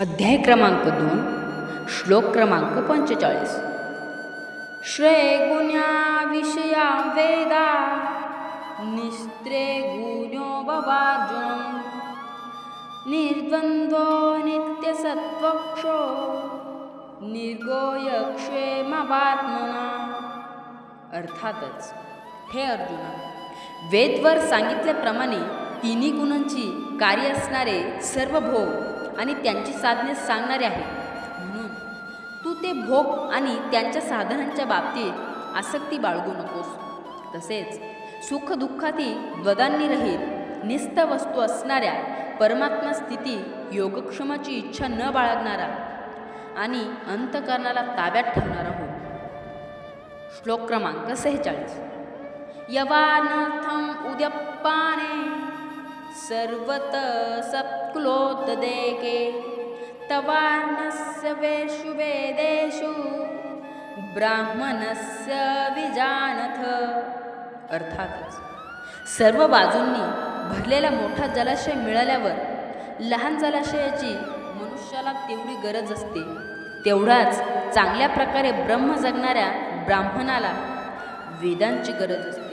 अध्याय क्रमांक दोन श्लोक क्रमांक पंचेचाळीस. श्रेगुण्या विषया वेदा निस्त्रे गुण्यो बबार्जुन निर्द्वंद्वो नित्यसत्वक्षो निर्गोयक्षेमवात्मना अर्थातच हे अर्जुना वेदवर सांगितल्याप्रमाणे तिन्ही गुणांची कार्य असणारे सर्व भोग आणि त्यांची साधने सांगणारे आहे. म्हणून तू ते भोग आणि त्यांच्या साधनांच्या बाबतीत आसक्ती बाळगू नकोस. तसेच सुख दुःखातील द्वदांनी रहित निस्त वस्तू असणाऱ्या परमात्मा स्थिती योगक्षमाची इच्छा न बाळगणारा आणि अंतकरणाला ताब्यात ठेवणारा हो. श्लोक क्रमांक सेहेचाळीस. यवानर्थम सर्वत सत्कुलोत्देके तवार्णस्य वेषु वेदेषु ब्राह्मणस्य विजानथ। अर्थातच सर्व बाजूंनी भरलेला मोठा जलाशय मिळाल्यावर लहान जलाशयाची मनुष्याला तेवढी गरज असते. तेवढाच चांगल्या प्रकारे ब्रह्म जगणाऱ्या ब्राह्मणाला वेदांची गरज असते.